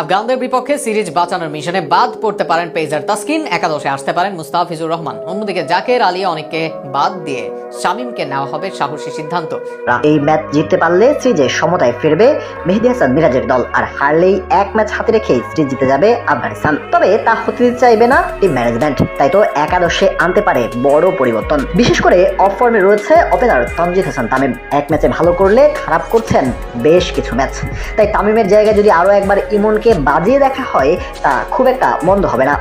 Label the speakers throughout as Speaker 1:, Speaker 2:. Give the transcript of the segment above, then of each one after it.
Speaker 1: আফগানদের বিপক্ষে সিরিজ বাঁচানোর মিশনে বাদ পড়তে পারেন পেজার তাসকিন, একাদশে আসতে পারেন মুস্তাফিজুর রহমান। অন্যদিকে জাকের আলী অনেককে বাদ দিয়ে শামীমকে নেওয়া হবে সাহসী সিদ্ধান্ত।
Speaker 2: এই ম্যাচ জিততে পারলে সিরিজে সমতায় ফিরবে মেহেদি হাসান মিরাজের দল, আর হারলেই এক ম্যাচ হাতে রেখে সিরিজ জিতে যাবে আফগানিস্তান তবে তা হতে দিতে চাইবে না টিম ম্যানেজমেন্ট, তাই তো একাদশে আনতে পারে বড় পরিবর্তন। বিশেষ করে অফ ফর্মে রয়েছে ওপেনার তনজিদ হাসান তামিম। এক ম্যাচে ভালো করলে খারাপ করছেন বেশ কিছু ম্যাচ। তাই তামিমের জায়গায় যদি আরও একবার ইমনকে বাজিয়ে দেখা হয়, তা খুব একটা মন্দ হবে না।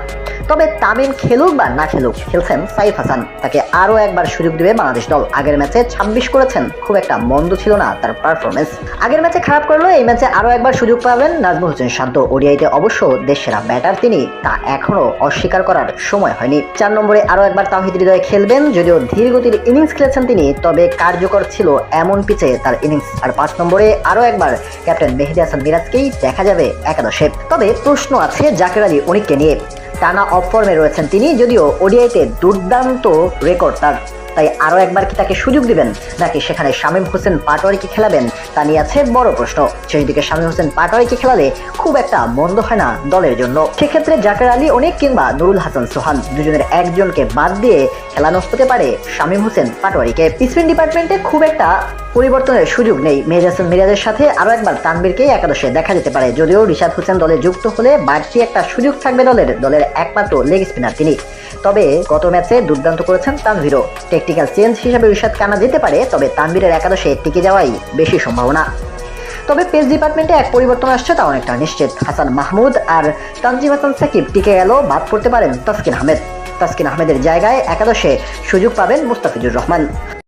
Speaker 2: তবে তামিম খেলুক বা না খেলুক, খেলছেন সাইফ হাসান। তাকে আরও একবার সুযোগ দেবে বাংলাদেশ দল। আগের ম্যাচে ছাব্বিশ করেছেন। খুব একটা মন্দ ছিল না তার পারফরমেন্স আগের ম্যাচে খারাপ করল এই ম্যাচে আরও একবার সুযোগ পাবেন নাজমুল হোসেন শান্ত। ওডিআইতে অবশ্য দেশ সেরা ব্যাটার তিনি, তা এখনও অস্বীকার করার সময় হয়নি। চার নম্বরে আরও একবার তাহিদ হৃদয় খেলবেন। যদিও ধীর গতির ইনিংস খেলেছেন তিনি, তবে কার্যকর ছিল এমন পিচে তার ইনিংস আর পাঁচ নম্বরে আরও একবার ক্যাপ্টেন মেহেদি হাসান মিরাজকেই দেখা যাবে একাদশে। তবে প্রশ্ন আছে জাকের আলী অনিককে নিয়ে। টানা অফ ফর্মে রয়েছেন তিনি যদিও ওডিআইতে দুর্দান্ত রেকর্ড তার। তাই আরও একবার কি তাকে সুযোগ দিবেন? নাকি সেখানে শামীম হোসেন পাটোয়ারিকে খেলাবেন? তা নিয়ে আছে বড় প্রশ্ন। সেই দিকে শামীম হোসেন পাটোয়ারিকে খেলালে খুব একটা মন্দ হয় না দলের জন্য। সেক্ষেত্রে জাকের আলী অনেক কিংবা নুরুল হাসান সোহান দুজনের একজনকে বাদ দিয়ে খেলানো হতে পারে শামীম হোসেন পাটোয়ারিকে। স্পিন ডিপার্টমেন্টে খুব একটা পরিবর্তনের সুযোগ নেই। মেহেদ হাসান মিরাজের সাথে আরও একবার তানবীরকেই একাদশে দেখা যেতে পারে। যদিও রিশাদ হোসেন দলে যুক্ত হলে বাড়তি একটা সুযোগ থাকবে দলের। দলের একমাত্র লেগ স্পিনার তিনি। তবে গত ম্যাচে দুর্দান্ত করেছেন তানভীরও। টেকটিক্যাল চেঞ্জ হিসাবে রিশাদ কানা যেতে পারে, তবে তানবিরের একাদশে টিকে যাওয়াই বেশি সম্ভাবনা। তবে পেস ডিপার্টমেন্টে এক পরিবর্তন আসছে তা অনেকটা নিশ্চিত। হাসান মাহমুদ আর তানজিম হাসান সাকিব টিকে গেল বাদ পড়তে পারেন তাসকিন আহমেদ। তাসকিন আহমেদের জায়গায় একাদশে সুযোগ পাবেন মুস্তাফিজুর রহমান।